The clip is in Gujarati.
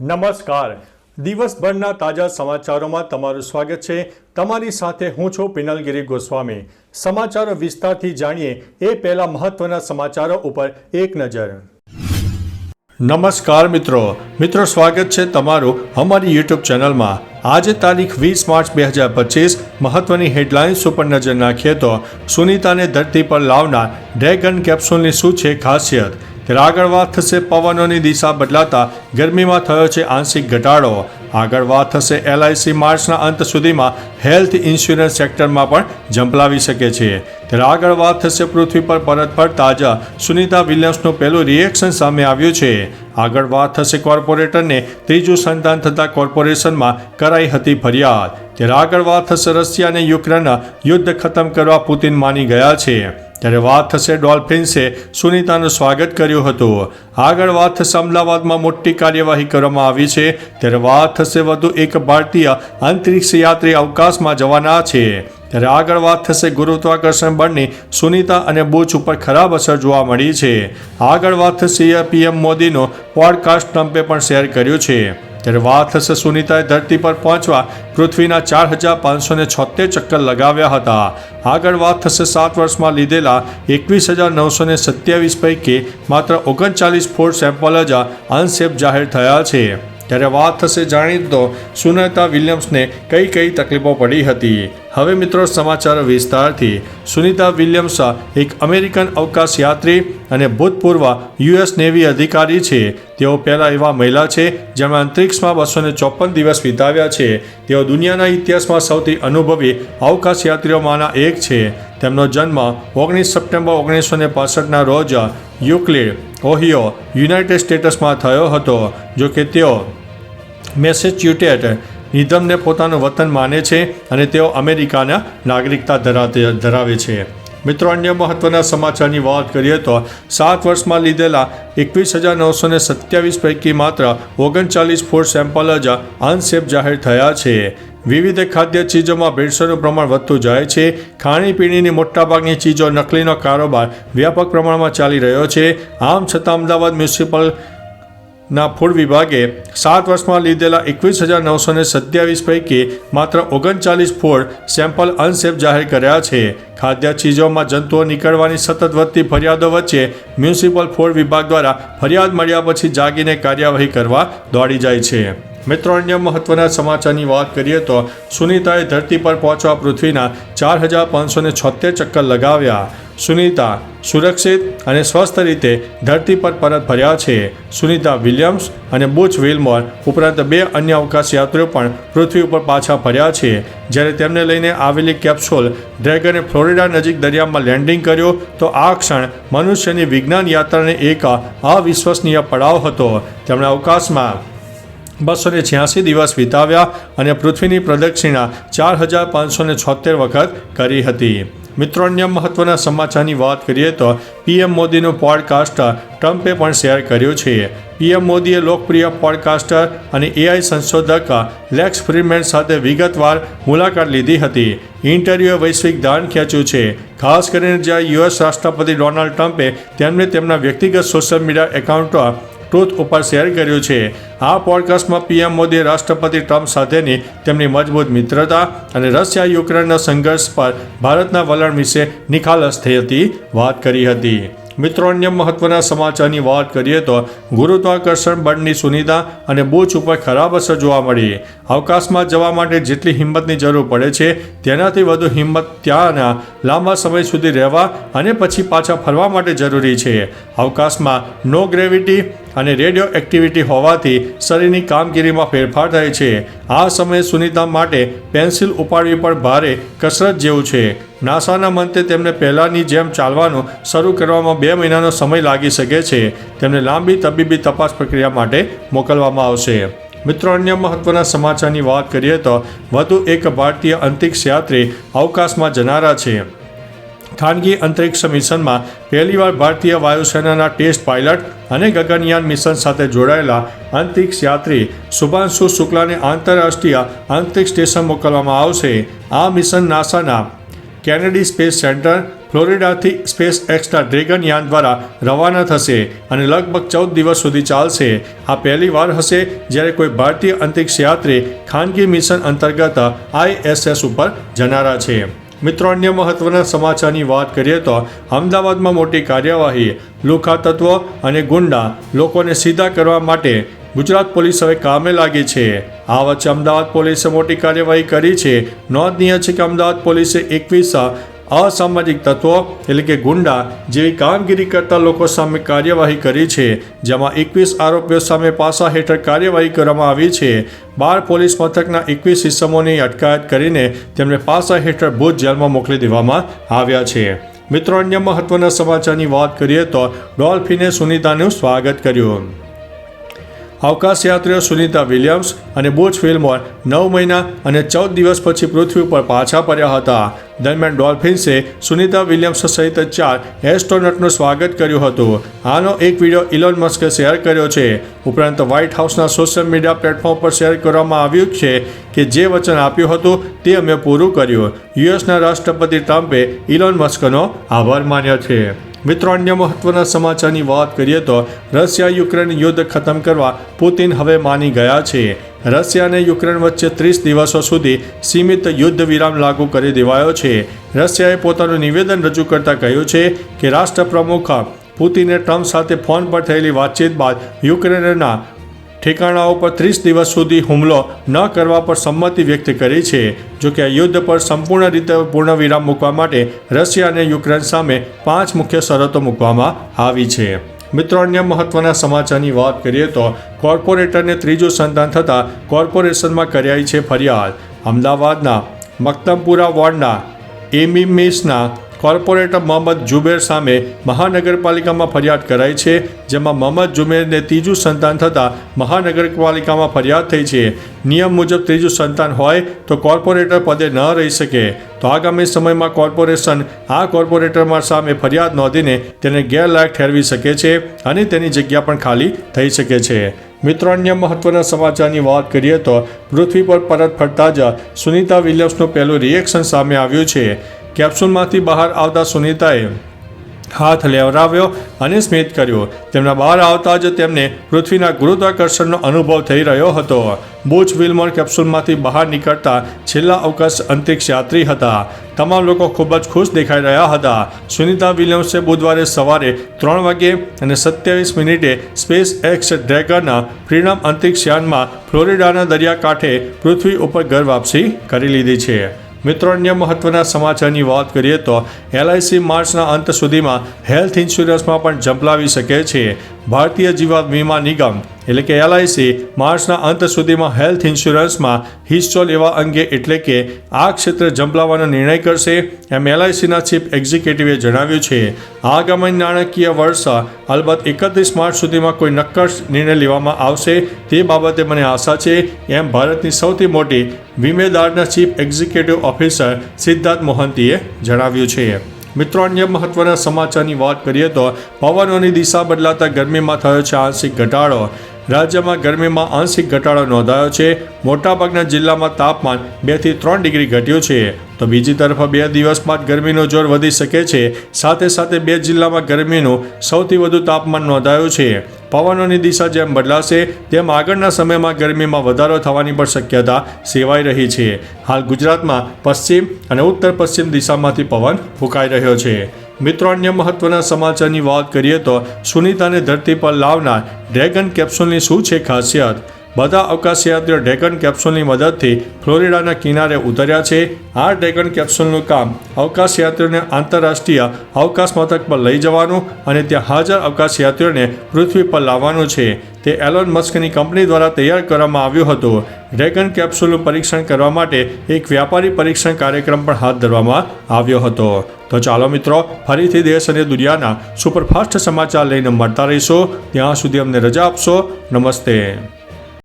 નમસ્કાર. દિવસભરના તાજા સમાચારોમાં તમારું સ્વાગત છે. તમારી સાથે હું છું પિનલગીરી ગોસ્વામી. સમાચારો વિસ્તારથી જાણીએ એ પહેલા મહત્વના સમાચારો ઉપર એક નજર. નમસ્કાર મિત્રો. મિત્રો, સ્વાગત છે તમારું અમારી યુટ્યુબ ચેનલમાં. આજે તારીખ વીસ માર્ચ બે હજાર પચીસ, મહત્વની હેડલાઇન્સ ઉપર નજર નાખીએ તો સુનિતાને ધરતી પર લાવનાર ડ્રેગન કેપ્સ્યુલની શું છે ખાસિયત? ત્યારે આગળ વાત થશે પવનોની દિશા બદલાતા ગરમીમાં થયો છે આંશિક ઘટાડો. આગળ વાત થશે એલઆઈસી માર્ચના અંત સુધીમાં હેલ્થ ઇન્સ્યોરન્સ સેક્ટરમાં પણ ઝંપલાવી શકે છે. ત્યારે આગળ વાત થશે પૃથ્વી પર પરત પર તાજા સુનીતા વિલિયમ્સનું પહેલું રિએક્શન સામે આવ્યું છે. આગળ વાત થશે કોર્પોરેટરને ત્રીજું સંતાન થતાં કોર્પોરેશનમાં કરાઈ હતી ફરિયાદ. ત્યારે આગળ વાત થશે રશિયા અને યુક્રેનના યુદ્ધ ખતમ કરવા પુતિન માની ગયા છે. ત્યારે વાત થશે ડોલ્ફિન્સે સુનીતાનું સ્વાગત કર્યું હતું. આગળ વાત થશે અમદાવાદમાં મોટી કાર્યવાહી કરવામાં આવી છે. ત્યારે વાત થશે વધુ એક ભારતીય અંતરિક્ષ યાત્રી અવકાશમાં જવાના છે. ત્યારે આગળ વાત થશે ગુરુત્વાકર્ષણ બળની સુનીતા અને બુચ ઉપર ખરાબ અસર જોવા મળી છે. આગળ વાત થશે પીએમ મોદીનો પોડકાસ્ટ ટ્રમ્પે પણ શેર કર્યું છે. ત્યારે વાત થશે સુનીતાએ ધરતી પર પહોંચવા પૃથ્વીના ચાર હજાર પાંચસો ને છોતેર ચક્કર લગાવ્યા હતા. આગળ વાત થશે સાત વર્ષમાં લીધેલા એકવીસ હજાર નવસો ને સત્યાવીસ પૈકી માત્ર ઓગણચાલીસ ફૂડ સેમ્પલ જ અનસેફ જાહેર થયા છે. ત્યારે વાત થશે જાણી તો સુનીતા વિલિયમ્સને કઈ કઈ તકલીફો પડી હતી. હવે મિત્રો સમાચાર વિસ્તારથી સુનીતા વિલિયમ્સ એક અમેરિકન અવકાશ યાત્રી અને ભૂતપૂર્વ યુએસ નેવી અધિકારી છે. તેઓ પહેલાં એવા મહિલા છે જેમણે અંતરિક્ષમાં બસો ને ચોપન દિવસ વિતાવ્યા છે. તેઓ દુનિયાના ઇતિહાસમાં સૌથી અનુભવી અવકાશ યાત્રીઓમાંના એક છે. તેમનો જન્મ ઓગણીસ સપ્ટેમ્બર ઓગણીસો ને પાસઠના રોજ યુક્લિડ ઓહિયો, યુનાઇટેડ સ્ટેટ્સમાં થયો હતો જો કે તેઓ મેસેચ્યુટેટ નિધમને પોતાનું વતન માને છે અને તેઓ અમેરિકાના નાગરિકતા ધરાતે ધરાવે છે. મિત્રો, અન્ય મહત્વના સમાચારની વાત કરીએ તો સાત વર્ષમાં લીધેલા એકવીસ હજાર નવસો ને સત્યાવીસ પૈકી માત્ર ઓગણચાલીસ ફૂડ સેમ્પલ જ અનસેફ જાહેર થયા છે. વિવિધ ખાદ્ય ચીજોમાં ભેળસેળનું પ્રમાણ વધતું જાય છે. ખાણીપીણીની મોટાભાગની ચીજો નકલીનો કારોબાર વ્યાપક પ્રમાણમાં ચાલી રહ્યો છે. આમ છતાં અમદાવાદ મ્યુનિસિપલ ના ફૂડ વિભાગે સાત વર્ષમાં લીધેલા એકવીસ હજાર નવસો ને સત્યાવીસ પૈકી માત્ર ઓગણચાલીસ ફૂડ સેમ્પલ અનસેફ જાહેર કર્યા છે. ખાદ્ય ચીજોમાં જંતુઓ નીકળવાની સતત વધતી ફરિયાદો વચ્ચે મ્યુનિસિપલ ફૂડ વિભાગ દ્વારા ફરિયાદ મળ્યા પછી જાગીને કાર્યવાહી કરવા દોડી જાય છે. મિત્રો, અન્ય મહત્વના સમાચારની વાત કરીએ તો સુનીતાએ ધરતી પર પહોંચવા પૃથ્વીના ચાર હજાર પાંચસો છોતેર ચક્કર લગાવ્યા. સુનીતા સુરક્ષિત અને સ્વસ્થ રીતે ધરતી પર પરત ફર્યા છે. સુનીતા વિલિયમ્સ અને બુચ વિલમોર ઉપરાંત બે અન્ય અવકાશ યાત્રીઓ પણ પૃથ્વી ઉપર પાછા ફર્યા છે. જ્યારે તેમને લઈને આવેલી કેપ્સ્યુલ ડ્રેગને ફ્લોરિડા નજીક દરિયામાં લેન્ડિંગ કર્યું, તો આ ક્ષણ મનુષ્યની વિજ્ઞાન યાત્રાને એક અવિશ્વસનીય પડાવ હતો. તેમણે અવકાશમાં બસો ને છ્યાસી દિવસ વિતાવ્યા અને પૃથ્વીની પ્રદક્ષિણા ચાર હજાર પાંચસો છોતેર વખત કરી હતી. મિત્રો, અન્ય મહત્વના સમાચારની વાત કરીએ તો પીએમ મોદીનું પોડકાસ્ટ ટ્રમ્પે પણ શેર કર્યું છે. પીએમ મોદીએ લોકપ્રિય પોડકાસ્ટર અને એઆઈ સંશોધક લેક્સ ફ્રીમેન સાથે વિગતવાર મુલાકાત લીધી હતી. ઇન્ટરવ્યુએ વૈશ્વિક ધ્યાન ખેંચ્યું છે. ખાસ કરીને જ્યાં યુએસ રાષ્ટ્રપતિ ડોનાલ્ડ ટ્રમ્પે તેમને તેમના વ્યક્તિગત સોશિયલ મીડિયા એકાઉન્ટ ટ્રુથ ઉપર શેર કર્યું છે. આ પોડકાસ્ટમાં પીએમ મોદીએ રાષ્ટ્રપતિ ટ્રમ્પ સાથેની તેમની મજબૂત મિત્રતા અને રશિયા યુક્રેનના સંઘર્ષ પર ભારતના વલણ વિશે નિખાલસ થઈ હતી વાત કરી હતી. મિત્રો, અન્ય મહત્વના સમાચારની વાત કરીએ તો ગુરુત્વાકર્ષણ બળની સુનિતા અને બુચ ઉપર ખરાબ અસર જોવા મળી. અવકાશમાં જવા માટે જેટલી હિંમતની જરૂર પડે છે, તેનાથી વધુ હિંમત ત્યાંના લાંબા સમય સુધી રહેવા અને પછી પાછા ફરવા માટે જરૂરી છે. અવકાશમાં નો ગ્રેવિટી અને રેડિયો એક્ટિવિટી હોવાથી શરીરની કામગીરીમાં ફેરફાર થાય છે. આ સમયે સુનિતા માટે પેન્સિલ ઉપાડવી પણ ભારે કસરત જેવું છે. નાસાના મંતે તેમને પહેલાંની જેમ ચાલવાનું શરૂ કરવામાં બે મહિનાનો સમય લાગી શકે છે. તેમને લાંબી તબીબી તપાસ પ્રક્રિયા માટે મોકલવામાં આવશે. મિત્રો, અન્ય મહત્વના સમાચારની વાત કરીએ તો વધુ એક ભારતીય અંતરિક્ષ યાત્રી અવકાશમાં જનારા છે. ખાનગી અંતરિક્ષ મિશનમાં પહેલીવાર ભારતીય વાયુસેનાના ટેસ્ટ પાયલટ અને ગગનયાન મિશન સાથે જોડાયેલા અંતરિક્ષ યાત્રી શુભાંશુ શુક્લાને આંતરરાષ્ટ્રીય અંતરિક્ષ સ્ટેશન મોકલવામાં આવશે. આ મિશન નાસાના કેનેડી સ્પેસ સેન્ટર ફ્લોરિડાથી સ્પેસ એક્સના ડ્રેગન યાન દ્વારા રવાના થશે અને લગભગ ચૌદ દિવસ સુધી ચાલશે. આ પહેલી વાર હશે જ્યારે કોઈ ભારતીય અંતરિક્ષ યાત્રી ખાનગી મિશન અંતર્ગત આઈએસએસ ઉપર જનારા છે. મિત્રો, અન્ય મહત્વના સમાચારની વાત કરીએ તો અમદાવાદમાં મોટી કાર્યવાહી લુખા અને ગુંડા લોકોને સીધા કરવા માટે ગુજરાત પોલીસ હવે કામે લાગી છે. આ વચ્ચે અમદાવાદ પોલીસે મોટી કાર્યવાહી કરી છે. નોંધનીય છે કે અમદાવાદ પોલીસે એકવીસ અસામાજિક તત્વો એટલે કે ગુંડા જેવી કામગીરી કરતા લોકો સામે કાર્યવાહી કરી છે, જેમાં એકવીસ આરોપીઓ સામે પાસા હેઠળ કાર્યવાહી કરવામાં આવી છે. બાર પોલીસ મથકના એકવીસ ઇસમોની અટકાયત કરીને તેમને પાસા હેઠળ ભુજ જેલમાં મોકલી દેવામાં આવ્યા છે. મિત્રો, અન્ય મહત્વના સમાચારની વાત કરીએ તો ડોલ્ફિને સુનિતાનું સ્વાગત કર્યું. અવકાશ યાત્રીઓ સુનિતા વિલિયમ્સ અને બુચ ફિલ્મોર નવ મહિના અને ચૌદ દિવસ પછી પૃથ્વી પર પાછા પડ્યા હતા. દરમિયાન ડોલ્ફિન્સે સુનિતા વિલિયમ્સ સહિત ચાર એસ્ટ્રોનટનું સ્વાગત કર્યું હતું. આનો એક વીડિયો ઇલોન મસ્કે શેર કર્યો છે. ઉપરાંત વ્હાઇટ હાઉસના સોશિયલ મીડિયા પ્લેટફોર્મ પર શેર કરવામાં આવ્યું છે કે જે વચન આપ્યું હતું તે અમે પૂરું કર્યું. યુએસના રાષ્ટ્રપતિ ટ્રમ્પે ઇલોન મસ્કનો આભાર માન્યો છે. મિત્રો અન્ય મહત્વના સમાચારની વાત કરીએ તો રશિયા યુક્રેન યુદ્ધ ખતમ કરવા પુતિન હવે માની ગયા છે. રશિયા અને યુક્રેન વચ્ચે ત્રીસ દિવસો સુધી સીમિત યુદ્ધ વિરામ લાગુ કરી દેવાયો છે. રશિયાએ પોતાનું નિવેદન રજૂ કરતા કહ્યું છે કે રાષ્ટ્રપ્રમુખ પુતિને ટ્રમ્પ સાથે ફોન પર થયેલી વાતચીત બાદ યુક્રેનના ઠેકાણાઓ પર ત્રીસ દિવસ સુધી હુમલો ન કરવા પર સંમતિ વ્યક્ત કરી છે, જો કે આ યુદ્ધ પર સંપૂર્ણ રીતે પૂર્ણ વિરામ મૂકવા માટે રશિયા અને યુક્રેન સામે પાંચ મુખ્ય શરતો મૂકવામાં આવી છે. મિત્રો, અન્ય મહત્વના સમાચારની વાત કરીએ તો કોર્પોરેટરને ત્રીજું સંતાન થતાં કોર્પોરેશનમાં કર્યાઈ છે ફરિયાદ. અમદાવાદના મક્તમપુરા વોર્ડના એમિમિસના કોર્પોરેટર મોહમ્મદ જુબેર સામે મહાનગરપાલિકામાં ફરિયાદ કરાઈ છે, જેમાં મોહમ્મદ જુબેરને ત્રીજું સંતાન થતાં મહાનગરપાલિકામાં ફરિયાદ થઈ છે. નિયમ મુજબ ત્રીજું સંતાન હોય તો કોર્પોરેટર પદે ન રહી શકે. તો આગામી સમયમાં કોર્પોરેશન આ કોર્પોરેટરમાં સામે ફરિયાદ નોંધીને તેને ગેરલાયક ઠેરવી શકે છે અને તેની જગ્યા પણ ખાલી થઈ શકે છે. મિત્રો, અન્ય મહત્વના સમાચારની વાત કરીએ તો પૃથ્વી પર પરત ફરતા જ સુનિતા વિલિયમ્સનું પહેલું રિએક્શન સામે આવ્યું છે. કેપ્સ્યુલમાંથી બહાર આવતા સુનિતાએ હાથ લેવરાવ્યો અને સ્મિત કર્યો. તેમના બહાર આવતા જ તેમને પૃથ્વીના ગુરુત્વાકર્ષણનો અનુભવ થઈ રહ્યો હતો. બુચ વિલમોર કેપ્સ્યુલમાંથી બહાર નીકળતા છેલ્લા અવકાશ અંતરિક્ષ યાત્રી હતા. તમામ લોકો ખૂબ જ ખુશ દેખાઈ રહ્યા હતા. સુનિતા વિલિયમ્સે બુધવારે સવારે ત્રણ વાગ્યે અને સત્યાવીસ મિનિટે સ્પેસ એક્સ ડ્રેગનના પરિણામ અંતરિક્ષ યાનમાં ફ્લોરિડાના દરિયાકાંઠે પૃથ્વી ઉપર ઘર વાપસી કરી લીધી છે. મિત્રો, અન્ય મહત્વના સમાચારની વાત કરીએ તો એલઆઈસી માર્ચના અંત સુધીમાં હેલ્થ ઇન્સ્યોરન્સમાં પણ ઝંપલાવી શકે છે. ભારતીય જીવન વીમા નિગમ, એટલે કે એલઆઈસી માર્ચના અંત સુધીમાં હેલ્થ ઇન્સ્યોરન્સમાં હિસ્સો લેવા અંગે એટલે કે આ ક્ષેત્ર જંપલાવવાનો નિર્ણય કરશે એમ એલઆઈસીના ચીફ એક્ઝિક્યુટિવે જણાવ્યું છે. આગામી નાણાકીય વર્ષ, અલબત્ત એકત્રીસ માર્ચ સુધીમાં કોઈ નક્કર નિર્ણય લેવામાં આવશે તે બાબતે મને આશા છે એમ ભારતની સૌથી મોટી વીમેદારના ચીફ એક્ઝિક્યુટિવ ઓફિસર સિદ્ધાર્થ મોહંતીએ જણાવ્યું છે. મિત્રો, અન્ય મહત્વના સમાચારની વાત કરીએ તો પવનોની દિશા બદલાતા ગરમીમાં થયો છે આંશિક ઘટાડો. રાજ્યમાં ગરમીમાં આંશિક ઘટાડો નોંધાયો છે. મોટાભાગના જિલ્લામાં તાપમાન બેથી ત્રણ ડિગ્રી ઘટ્યું છે. તો બીજી તરફ બે દિવસ બાદ ગરમીનો જોર વધી શકે છે. સાથે સાથે બે જિલ્લામાં ગરમીનું સૌથી વધુ તાપમાન નોંધાયું છે. પવનોની દિશા જેમ બદલાશે, તેમ આગળના સમયમાં ગરમીમાં વધારો થવાની પણ શક્યતા સેવાઈ રહી છે. હાલ ગુજરાતમાં પશ્ચિમ અને ઉત્તર પશ્ચિમ દિશામાંથી પવન ફૂંકાઈ રહ્યો છે. મિત્રો, અન્ય મહત્વના સમાચારની વાત કરીએ તો સુનિતાને ધરતી પર લાવનાર ડ્રેગન કેપ્સ્યુલની શું છે ખાસિયત? બધા અવકાશયાત્રીઓ ડ્રેગન કેપ્સ્યુલની મદદથી ફ્લોરિડાના કિનારે ઉતર્યા છે. આ ડ્રેગન કેપ્સ્યુલનું કામ અવકાશયાત્રીઓને આંતરરાષ્ટ્રીય અવકાશ મથક પર લઈ જવાનું અને ત્યાં હાજર અવકાશયાત્રીઓને પૃથ્વી પર લાવવાનું છે. તે એલોન મસ્કની કંપની દ્વારા તૈયાર કરવામાં આવ્યું હતું. ડ્રેગન કેપ્સ્યુલનું પરીક્ષણ કરવા માટે એક વ્યાપારી પરીક્ષણ કાર્યક્રમ પણ હાથ ધરવામાં આવ્યો હતો. તો ચાલો મિત્રો, ફરીથી દેશ અને દુનિયાના સુપરફાસ્ટ સમાચાર લઈને મળતા રહીશું. ત્યાં સુધી અમને રજા આપશો. નમસ્તે.